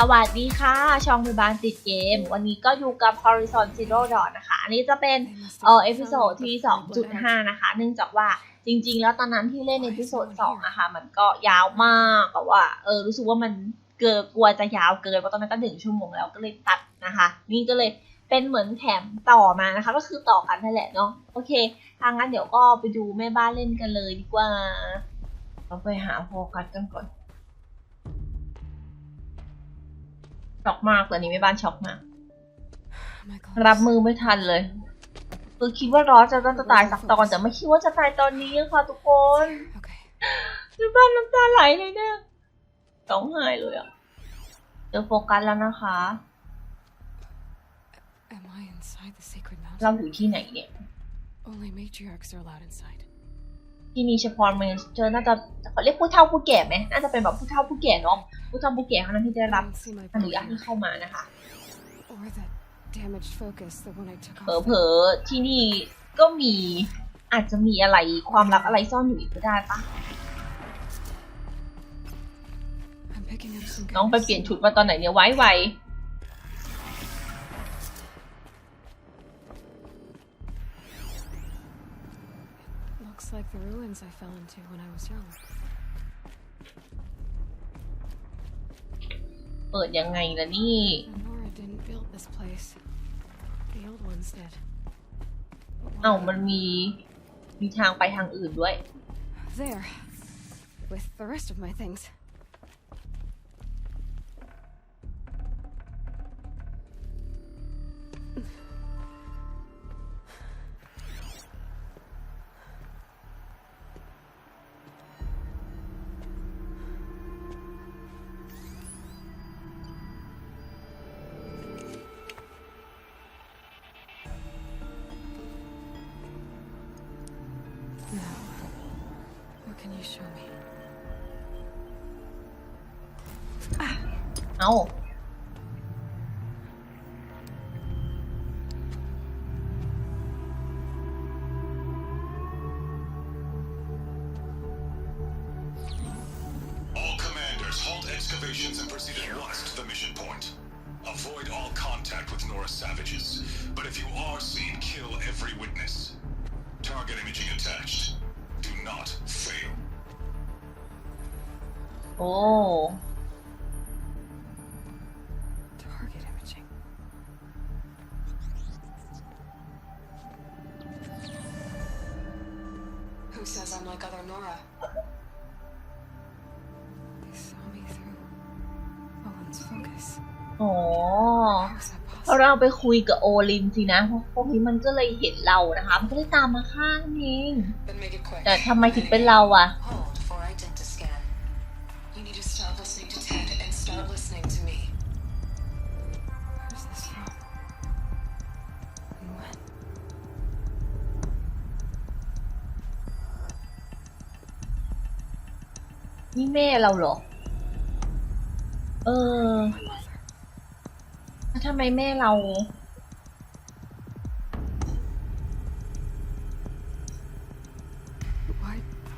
สวัสดีค่ะช่องพยาบาลติดเกม วันนี้ก็อยู่กับ Horizon Zero Dawn นะคะอันนี้จะเป็นเอ่อเอพิโซดที่2.5นะคะเนื่องจากว่าจริงๆแล้วตอนนั้นที่เล่นเอพิโซด2นะคะมันก็ยาวมากแบบว่าเออรู้สึกว่ามันเกินกลัวจะยาวเกินเพราะตอนนั้นก็หนึ่งชั่วโมงแล้วก็เลยตัดนะคะนี่ก็เลยเป็นเหมือนแถมต่อมานะคะก็คือต่อกันนั่นแหละเนาะโอเค ทางนั้นเดี๋ยวก็ไปดูแม่บ้านเล่นกันเลยดีกว่าเราไปหาโฟกัสกันก่อนช็อกมากตอนนี้ไม่บ้านช็อกมากรับมือไม่ทันเลยคือคิดว่าร้อนจะต้องจะตายสักตอนแต่ไม่คิดว่าจะตายตอนนี้ค่ะทุกคน okay. ม่บ้านน้ำตาไหลเลยเนี่ยต้องหายเลยอะเดี๋ยวโฟกัสแล้วนะคะเราอยู่ที่ไหนเนี่ย Only matriarchs are allowed inside. ที่มีเฉพาะเมนเจอน่าจะเขาเรียกผู้เฒ่าผู้แก่ไหมน่าจะเป็นแบบผู้เฒ่าผู้แก่เนาะผู้เฒ่าผู้แก่เท่านั้นที่ได้รับอนุญาตให้เข้ามานะคะเผลอๆที่นี่ก็มีอาจจะมีอะไรความลับอะไรซ่อนอยู่อีกก็ได้ปะน้องไปเปลี่ยนชุดมาตอนไหนเนี่ยไว้ไว like the ruins I fell into when I was young. เปิดยังไงล่ะนี่ Nora didn't build this place. The old ones did. เอ้ามันมีมีทางไปทางอื่นด้วย There. With the rest of my things. 然后เราไปคุยกับโอลินสินะพวกนี้มันก็เลยเห็นเรานะคะมันก็เลยตามมาฆ่าเองแต่ทำไมถึงเป็นเราอ่ะ นี่แม่เราเหรอ เออ Why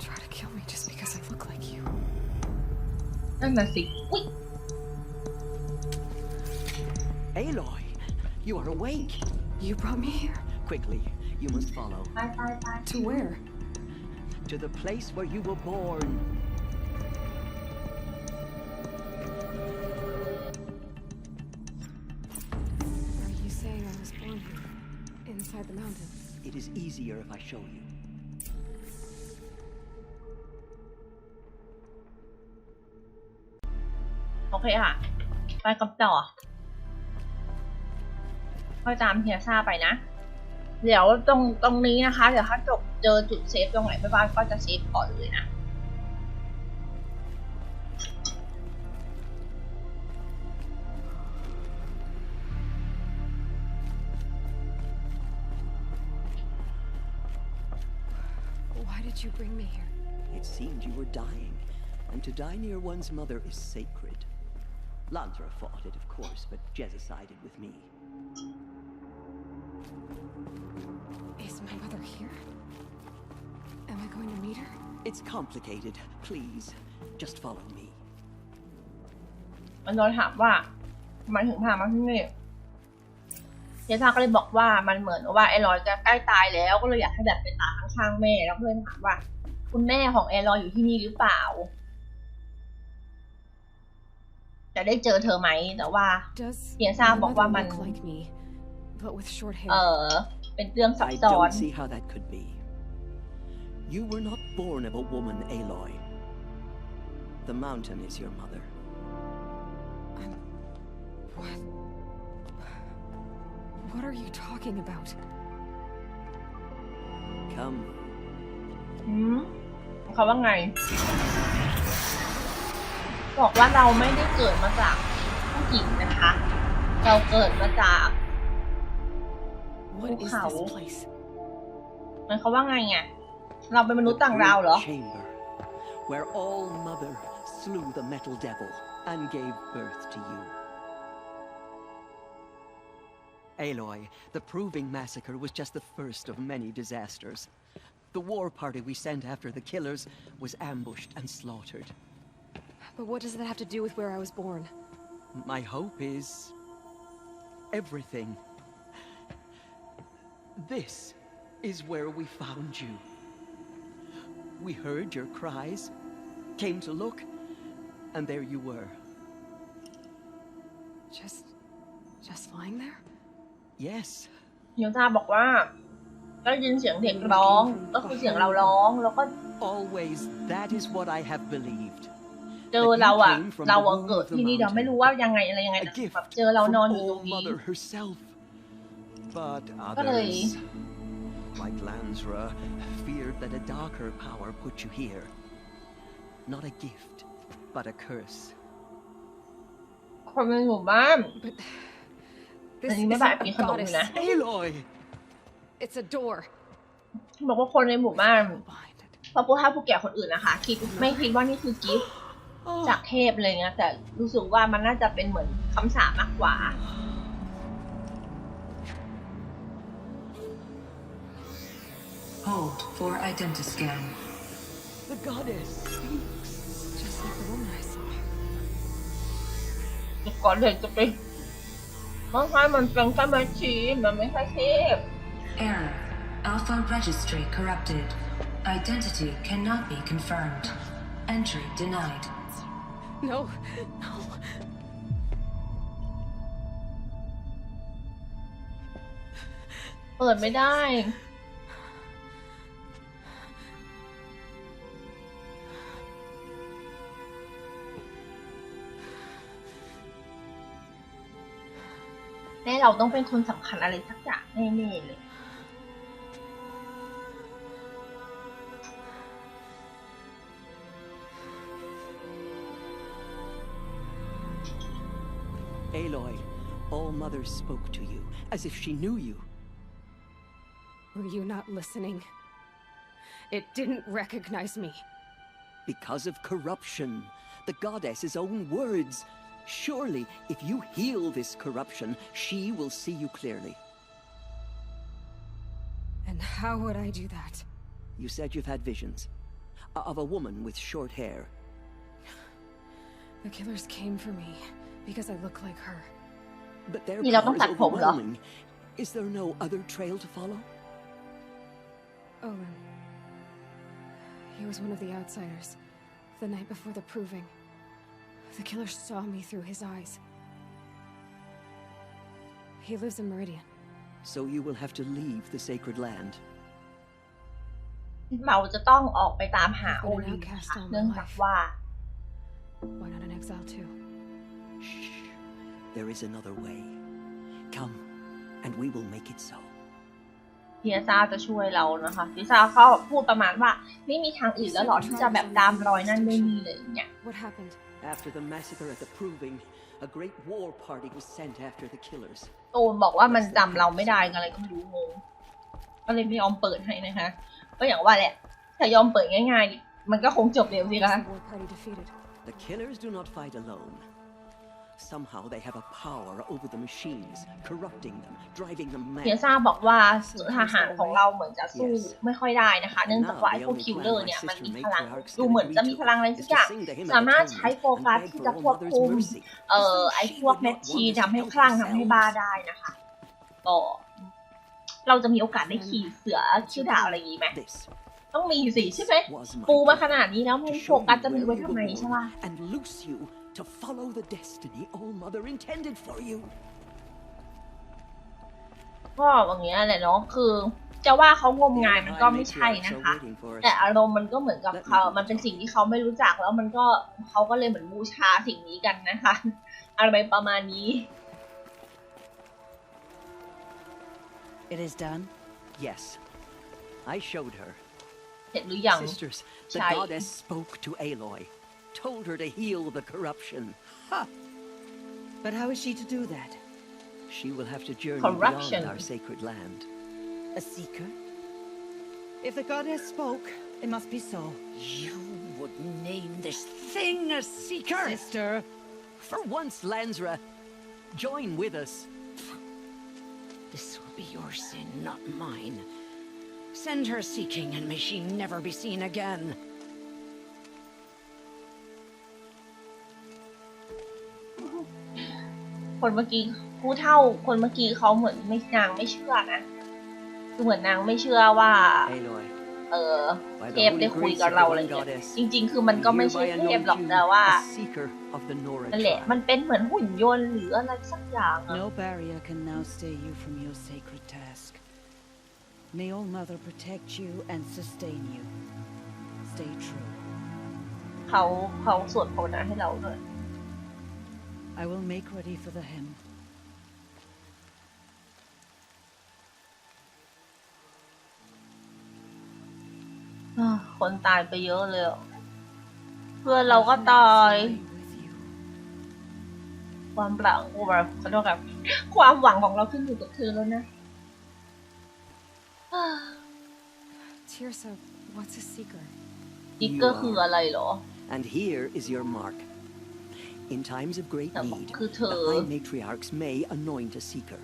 try to kill me just because I look like you Aloy you are awake You brought me here Quickly you must follow ไปไปไป To where To the place where you were born e a r if I show you. Okay ค่ะ ไปกับต่อค่อยตามเฮียซาไปนะ เดี๋ยวตรงตรงนี้นะคะ เดี๋ยวถ้าจบเจอจุดเซฟตรงไหนไปบ้านก็จะเซฟก่อนเลยนะ did you bring me here? It seemed you were dying, and to die near one's mother is sacred. Lantra fought it, of course, but Jezza sided with me. Is my mother here? Am I going to meet her? It's complicated. Please, just follow me. I มันโดนถามว่าทำไมถึงพามาที่นี่เนซ่าก็เลยบอกว่ามันเหมือนว่าแอลอยจะใกล้ตายแล้วก็เลยอยากให้แบบไปตามข้างๆแม่แล้วก็เลยถามว่า คุณแม่ของแอลอยอยู่ที่นี่หรือเปล่าจะได้เจอเธอไหมแต่ว่าเนซ่าบอกว่ามันเออเป็นเรื่องซับซ้อน You were not born of a woman, Aloy. The mountain is your mother. What? What are you talking about? Come. เขาว่าไง บอกว่าเราไม่ได้เกิดมาจากผู้หญิงนะคะ เราเกิดมาจากภูเขาหมายเขาว่าไงไงเราเป็นมนุษย์ต่างดาวเหรอ Aloy, the Proving Massacre was just the first of many disasters. The war party we sent after the killers was ambushed and slaughtered. But what does that have to do with where I was born? My hope is... everything. This is where we found you. We heard your cries, came to look, and there you were. Just... just lying there? Yes โยธาบอกว่าได้ยินเสียงเด็กร้องก็คือเสียงเราร้องแล้วก็ Always that is what I have believed เจอเราอะเราเกิดที่นี่เราไม่รู้ว่ายังไงอะไรยังไงแบบเจอเรานอนอยู่ตรงนี้ก็เลย like Lansra feared that a darker power put you here not a gift but a curse คนในหมู่บ้านอันนี้ไม่แบบกีขนมนะเ l o บอกว่าคนในหมู่บ้านพอพูดถ้าผู้แก่คนอื่นนะคะคิดไม่คิดว่านี่คือกิฟต์จากเทพอะไรเงี้ยแต่รู้สึกว่ามันน่าจะเป็นเหมือนคำสาปมากกว่า ก่อนเด็นจะไป Error. Alpha registry corrupted. Identity cannot be confirmed. Entry denied. No, no. Well, it die. เราต้องเป็นคนสำคัญอะไรสักอย่างแน่ๆเลยเอลอย all mothers spoke to you as if she knew you. Were you not listening? It didn't recognize me. Because of corruption. The goddess's own words. Surely, if you heal this corruption, she will see you clearly. And how would I do that? You said you've had visions. Uh, of a woman with short hair. The killers came for me because I look like her. But their power is overwhelming. Is there no other trail to follow? Olin. He was one of the outsiders. The night before the proving. The killer saw me through his eyes. He lives in Meridian. So you will have to leave the sacred land. Why not an exile too? Shh. There is another way. Come, and we will make it so. เทียซาจะช่วยเรานะคะเทียซาเขาพูดประมาณว่า After the massacre at the Proving, a great war party was sent after the killers. ตูนบอกว่ามันจำเราไม่ได้อะไรก็ไม่รู้งงก็เลยไม่ยอมเปิดให้นะคะ ก็อย่างว่าแหละ ถ้ายอมเปิดง่ายๆ มันก็คงจบเร็วสิคะ The killers do not fight alone. Somehow they have a power over the machines, corrupting them, driving them mad. เทียซ่าบอกว่าทหารของเราเหมือนจะสู้ไม่ค่อยได้นะคะ เนื่องจากว่าไอ้พวกคิวเลอร์เนี่ยมันมีพลัง ดูเหมือนจะมีพลังอะไรสักอย่างสามารถใช้โฟกัสที่จะควบคุมเอ่อไอ้พวกแมชชีนทำให้คลั่งทำให้บ้าได้นะคะก็เราจะมีโอกาสได้ขี่เสือคิ่ดาวอะไรอย่างนี้ไหมต้องมีสิใช่ไหมปูมาขนาดนี้แล้วมึงโฟกัสจะมีไว้ทำไมใช่ป่ะ to follow the destiny All Mother intended for you ก็อย่างเงี้ยแหละเนาะคือ จะว่าเขางมงายมันก็ไม่ใช่นะคะ แต่อารมณ์มันก็เหมือนกับเขา มันเป็นสิ่งที่เขาไม่รู้จักแล้วมันก็เขาก็เลยเหมือนบูชาสิ่งนี้กันนะคะ อะไรประมาณนี้ It is done Yes I showed her เห็นหรือยัง Sisters the goddess spoke to Aloy told her to heal the corruption. Ha! But how is she to do that? She will have to journey corruption. beyond our sacred land. A seeker? If the goddess spoke, it must be so. You would name this thing a seeker? Sister! For once, Lansra, join with us. This will be your sin, not mine. Send her seeking, and may she never be seen again. คนเมื่อกี้ผู้เท่าคนเมื่อกี้เขาเหมือนไม่นางไม่เชื่อนะคือเหมือนนางไม่เชื่อว่าเออเทพได้คุยกับเราอะไรเงี้ยจริง ๆ คือมันก็ไม่ใช่เทพหรอกแต่ว่านั่นแหละมันเป็นเหมือนหุ่นยนต์หรืออะไรสักอย่างอะ No barrier can now stay you from your sacred task. May All Mother protect you and sustain you. Stay true. เขาเขาสวดภาวนาให้เราด้วย I will make ready for the hymn. คนตายไปเยอะเลย เพื่อนเราก็ตาย ความหลังกูแบบขอโทษครับ ความหวังของเราขึ้นอยู่กับเธอแล้วนะ Tirsa what's a seeker อีกก็คืออะไรเหรอ and here is your mark In times of great need, the high matriarchs may anoint a seeker,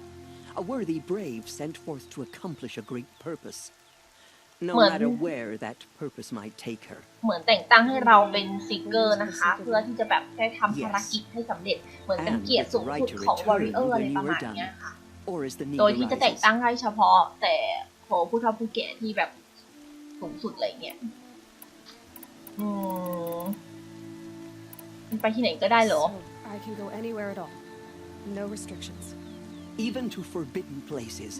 a worthy brave sent forth to accomplish a great purpose. No matter where that purpose might take her. เหมือนแต่งตั้งให้เราเป็นซิกเกอร์นะคะ เพื่อที่จะแบบได้ทำภารกิจให้สำเร็จ เหมือนเป็นเกียรติสูงสุดของวอริเออร์อะไรประมาณนี้ค่ะ โดยที่จะแต่งตั้งให้เฉพาะ แต่โหผู้เฒ่าผู้แก่ที่แบบสูงสุดอะไรเงี้ยอืมไปที่ไหนก็ได้เหรอ I can go anywhere at all. No restrictions. Even to forbidden places,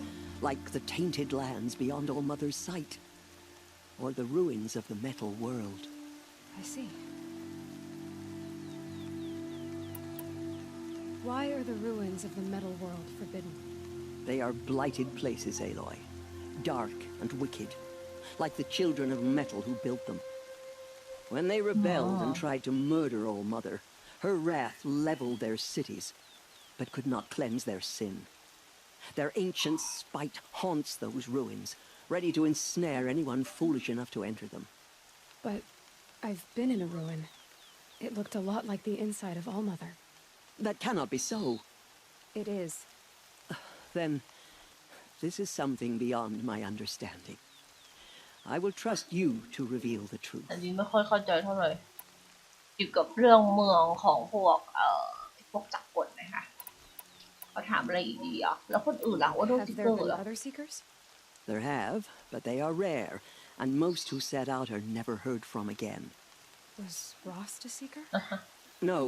like the tainted lands beyond All Mother's sight, or the ruins of the metal world. I see. Why are the ruins of the metal world forbidden? They are blighted places, Aloy. Dark and wicked, like the children of metal who built them. When they rebelled Aww. and tried to murder All Mother, her wrath leveled their cities, but could not cleanse their sin. Their ancient spite haunts those ruins, ready to ensnare anyone foolish enough to enter them. But I've been in a ruin. It looked a lot like the inside of Allmother. That cannot be so. It is. Then, this is something beyond my understanding. I will trust you to reveal the truth อันนี้ไม่ค่อยเข้าใจเท่าไหร่เกี่ยวกับเรื่องเมืองของพวกเอ่อพวกจักรกลนะคะเขาถามอะไรอีกดีอ่ะแล้วคนอื่นล่ะว่าโดนจิกเกอร์เหรอ There have, but they are rare, and most who set out are never heard from again. Was Rost a seeker? no,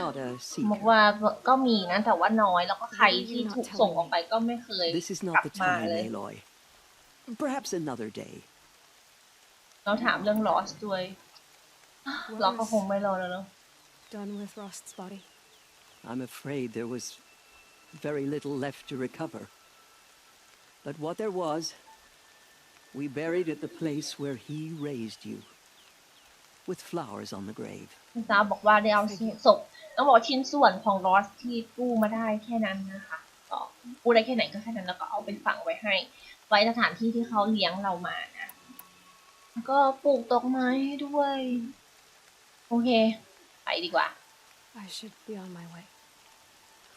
not a seeker. บอกว่าก็มีนะแต่ว่าน้อย แล้วก็ใครที่ถูกส่งออกไปก็ไม่เคยกลับมาเลย Perhaps another day. เราถามเรื่อง Lost ด้วยเราก็คงไม่รอแล้วเนาะ Done with Rost's body. I'm afraid there was very little left to recover. But what there was, we buried at the place where he raised you, with flowers on the grave. คุณตาบอกว่าได้เอาศพต้องบอกชิ้นส่วนของ Lost ที่กู้มาได้แค่นั้นนะคะก็กู้ได้แค่ไหนก็แค่นั้นแล้วก็เอาไปฝังไว้ให้ไว้สถานที่ที่เขาเลี้ยงเรามานะแล้วก็ปลูกต้นไม้ให้ด้วย โอเค ไปดีกว่า I should be on my way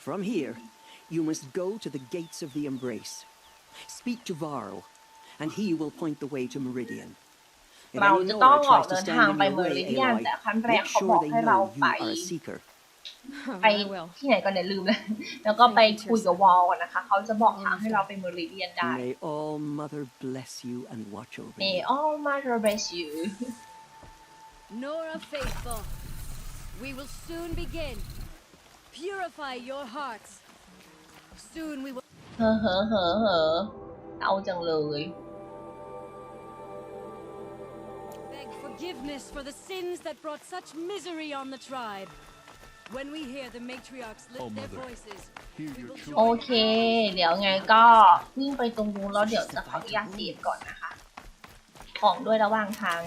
From here you must go to the gates of the embrace Speak to v a r r o and he will point the way to Meridian เราจะต้องออกเดินทางไปเมืองลิเดียนแต่ขั้นแรกเขาบอกให้เราไปไปที่ไหนก่อนเนี่ยลืมแล้ว แล้วก็ไปคุยกับวอลก่อนนะคะเขาจะบอกทางให้เราไปเมอริเดียนได้ May all mother bless you and watch over you May all mother bless you Nora faithful we will soon begin purify your hearts soon we will เฮ้อเฮ้อเฮ้อเฮ้อเอาจังเลย Beg forgiveness for the sins that brought such misery on the tribe โอเค เดี๋ยวไงก็วิ่งไปตรงนู้นแล้วเดี๋ยวจะขออนุญาตเสียก่อนนะคะ ของด้วยระหว่างทาง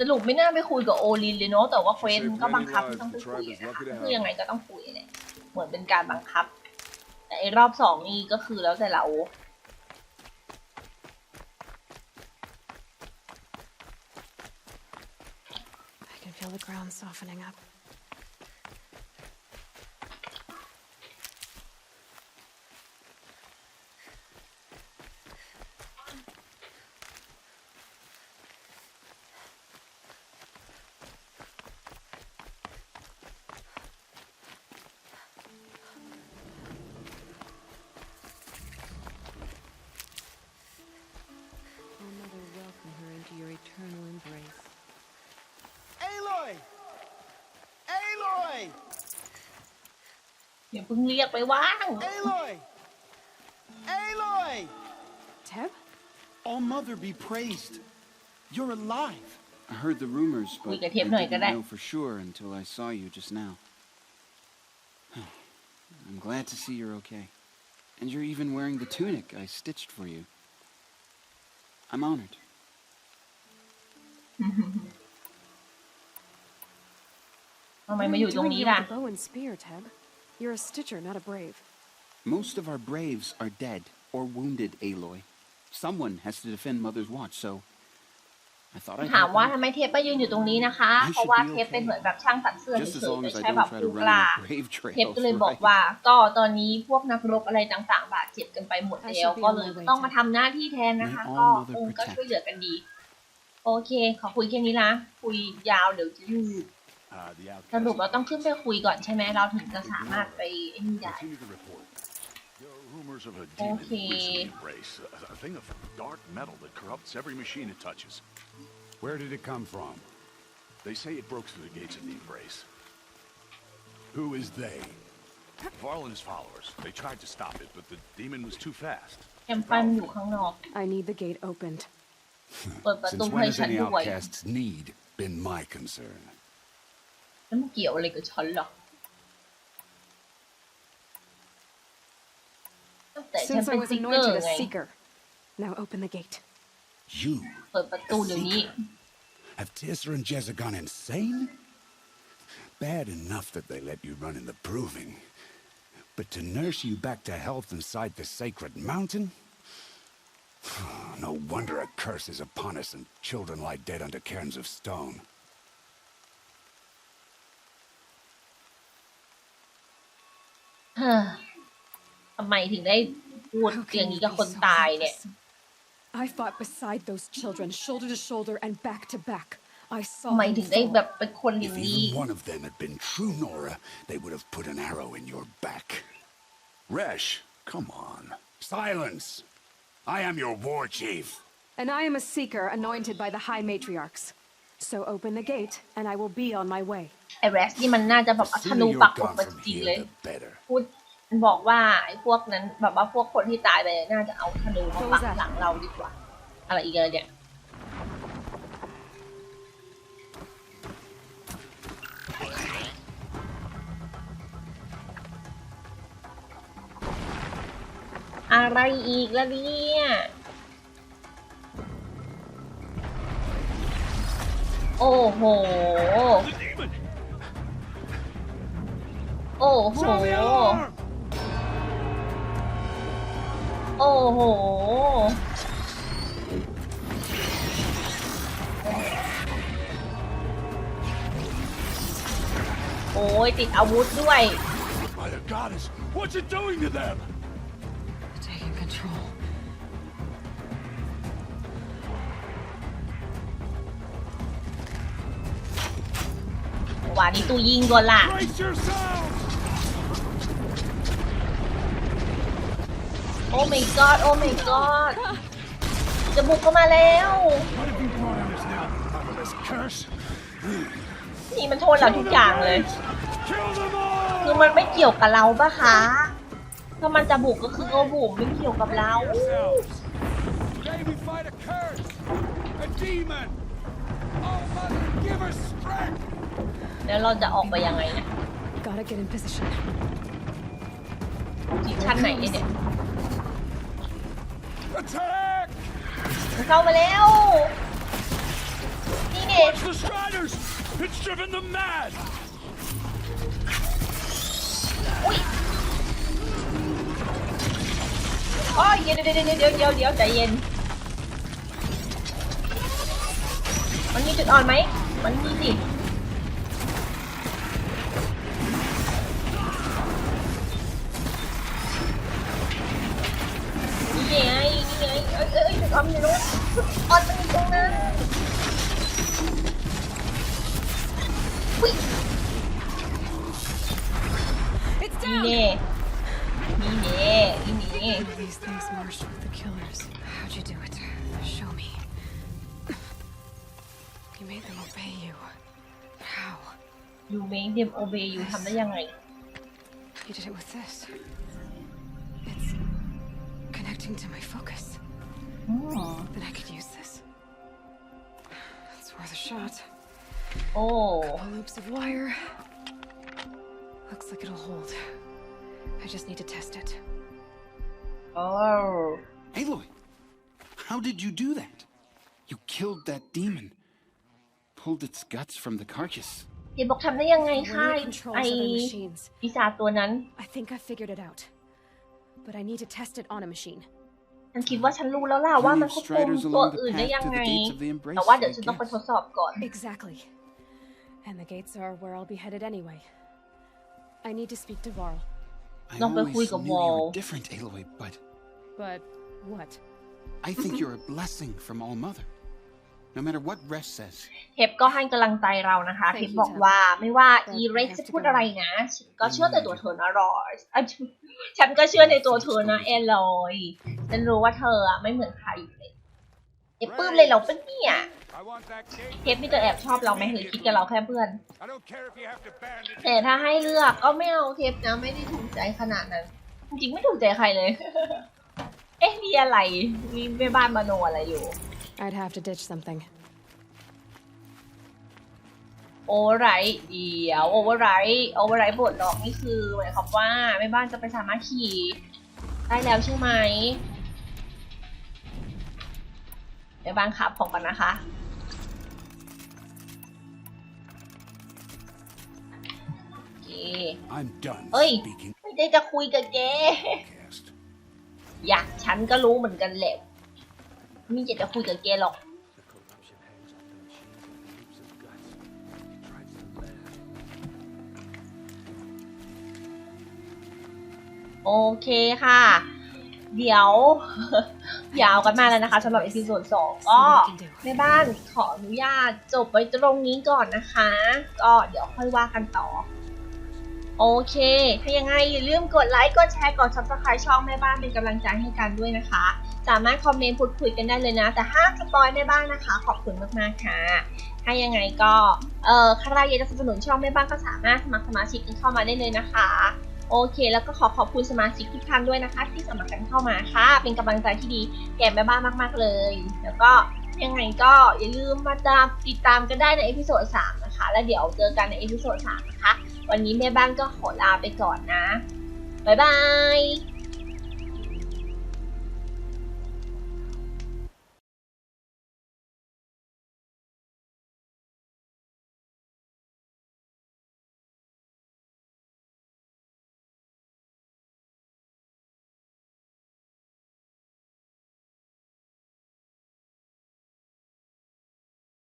สรุปไม่น่าไปคุยกับโอลินเลยเนาะแต่ว่าเฟรนก็บังคับต้องไปคุยนะคะคือยังไงก็ต้องคุยเนี่ยเหมือนเป็นการบังคับ แต่รอบสองนี่ก็คือแล้วแต่เรา feel the ground softening up. อย่าเพิ่งเรียกไปว่าง Aloy! Aloy! Teb? All Mother be praised. You're alive. I heard the rumors, but I didn't know for sure until I saw you just now. I'm glad to see you're okay. And you're even wearing the tunic I stitched for you. I'm honored. Why are you bow and spear, Teb? You're a stitcher, not a brave. Most of our braves are dead or wounded, Aloy. Someone has to defend Mother's Watch, so I thought I ถามว่าทำไมเทปไปยืนอยู่ตรงนี้นะคะเพราะว่าเทปเป็นเหมือนแบบช่างตัดเสื้อเฉยๆใช้แบบดูกลาเทปก็เลยบอกว่า ก็ตอนนี้พวกนักรบอะไรต่างๆบาดเจ็บกันไปหมดแล้วก็เลยต้องมาทำหน้าที่แทนนะคะ ก็องก็ช่วยเหลือกันดี โอเค ขอคุยแค่นี้นะคุยยาวเดี๋ยวจะยืดสรุปเราต้องขึ้นไปคุยก่อนใช่ไหมเราถึงจะสามารถไปไอ้นี่ได้ rumors of a demon okay. recently race, a, a thing of dark metal that corrupts every machine it touches. Where did it come from? They say it broke through the gates of the embrace. Who is they? Varl and his followers. They tried to stop it, but the demon was too fast. I need the gate opened. Since when has any outcast's need been my concern? แล้วมันเกี่ยวอะไรกับฉันหรอแต่ฉัน Since I was anointed ร์ a seeker, now open the gate. You เปิดประตูเดี๋ยวนี้ have Tisser and Jezza gone insane? Bad enough that they let you run in the proving. But to nurse you back to health inside the sacred mountain? No wonder a curse is upon us and children lie dead under cairns of stone. ทำไมถึงได้พูดอย่างนี้กับคนตายเนี่ย I fought beside those children, shoulder to shoulder and back to back. I saw fall. If even one of them had been true, Nora, they would have put an arrow in your back. Resh, come on. Silence! I am your war chief. And I am a seeker anointed by the High Matriarchs. So open the gate and I will be on my way. ไอแวสนี่มันน่าจะแบบเอาธนูปักอกมาจริงเลย พูดมันบอกว่าไอ้พวกนั้นแบบว่าพวกคนที่ตายไปน่าจะเอาธนูมาปักหลังเราดีกว่า อะไรอีกเลยเนี่ยอะไรอีกแล้วเนี่ยอ้โหโอ้โหโอ้โหโอ้ยติดอาวุธด้วย By the goddess, what you doing to them? ันนี้ตู้ยิงก่อนล่ะโอ้ม่กอดโอ้ม่กอดจะบุกเข้ามาแล้ว นี่มันโทษเราทุกอย่างเลย คือมันไม่เกี่ยวกับเราปะคะ ถ้ามันจะบุกก็คือก็บุกไม่เกี่ยวกับเราแล้วเราจะออกไปยังไงเนี่ย g o t ชั้นไหนเนี่ย เข้ามาแล้ว นี่เนี่ยอุ้ยโอ้ย๋ยเดี๋ยวเดี๋ยวเดี๋ยวเดี๋ยวใจเย็น มันมีจุดอ่อนไหมมันมีสิ place with the killers. How'd you do it? Show me. You made them obey you. How? You made them obey you ทำได้ยังไง You did it with this. It's connecting to my focus. Oh. Then I could use this. It's worth a shot. Oh. Couple loops of wire. Looks like it'll hold. I just need to test it. Hello. Oh. Aloy, how did you do that? You killed that demon. Pulled its guts from the carcass. Eh. I think I figured it out but I need to test it on a machine ฉันคิดว่าฉันรู้แล้วล่ะว่ามันควบคุมตัวอื่นได้ยังไง eh. eh, Exactly and the gates are where I'll be headed anyway I need to speak to Varl ต้องไปคุยกับวอล different Aloy but but what I think you're a blessing from All Mother no matter what Resh says เทปก็ให้กำลังใจเรานะคะเทปบอกว่าไม่ว่าอีเรสจะพูดอะไรนะฉันก็เชื่อในตัวเธอนะรอฉันก็เชื่อในตัวเธอนะเอลอย ฉันรู้ว่าเธอไม่เหมือนใครเลยเอปื้มเลยเราเป็นเนี่ยเทปมีจะแอบชอบเราไหมหรือคิดกับเราแค่เพื่อน แต่ถ้าให้เลือกก็ไม่เอาเทปนะไม่ได้ถูกใจขนาดนั้น จริงไม่ถูกใจใครเลย เอ๊ะมีอะไร มีแม่บ้านมาโนอะไรอยู่ I'd have to ditch something โอเวอร์ไรเดี๋ยวโอเวอร์ไรโอเวอร์ไรบทลอกนี่คือ หมายความว่าแม่บ้านจะไปสามารถขี่ได้แล้วใช่ไหมแม่บ้านขับของกันนะคะเฮ้ยไม่ได้จะคุยกับแกอยากฉันก็รู้เหมือนกันแหละไม่อยากจะคุยกับแกหรอก โอเคค่ะ เดี๋ยวยาวกันมากแล้วนะคะสำหรับเอพิโซดสองก็แม่บ้านขออนุญาตจบไว้ตรงนี้ก่อนนะคะ ก็เดี๋ยวค่อยว่ากันต่อโอเคถ้ายังไงอย่าลืมกดไลค์ กดแชร์ กด subscribe ช่องแม่บ้านเป็นกำลังใจให้กันด้วยนะคะ สามารถคอมเมนต์พูดคุยกันได้เลยนะ แต่ห้ามสปอยแม่บ้านนะคะ ขอบคุณมาก ๆ ค่ะถ้ายังไงก็เออใครอยากจะสนับสนุนช่องแม่บ้านก็สามารถสมัครสมาชิกเข้ามาได้เลยนะคะ โอเค แล้วก็ขอขอบคุณสมาชิกทุกท่านด้วยนะคะ ที่สมัครกันเข้ามาค่ะ เป็นกำลังใจที่ดีแก่แม่บ้านมาก ๆเลย แล้วก็ยังไงก็อย่าลืมมาตามติดตามกันได้ในเอพิโซด3นะคะ แล้วเดี๋ยวเจอกันในเอพิโซด3นะคะวันนี้แม่บ้านก็ขอลาไปก่อนนะ บ๊ายบาย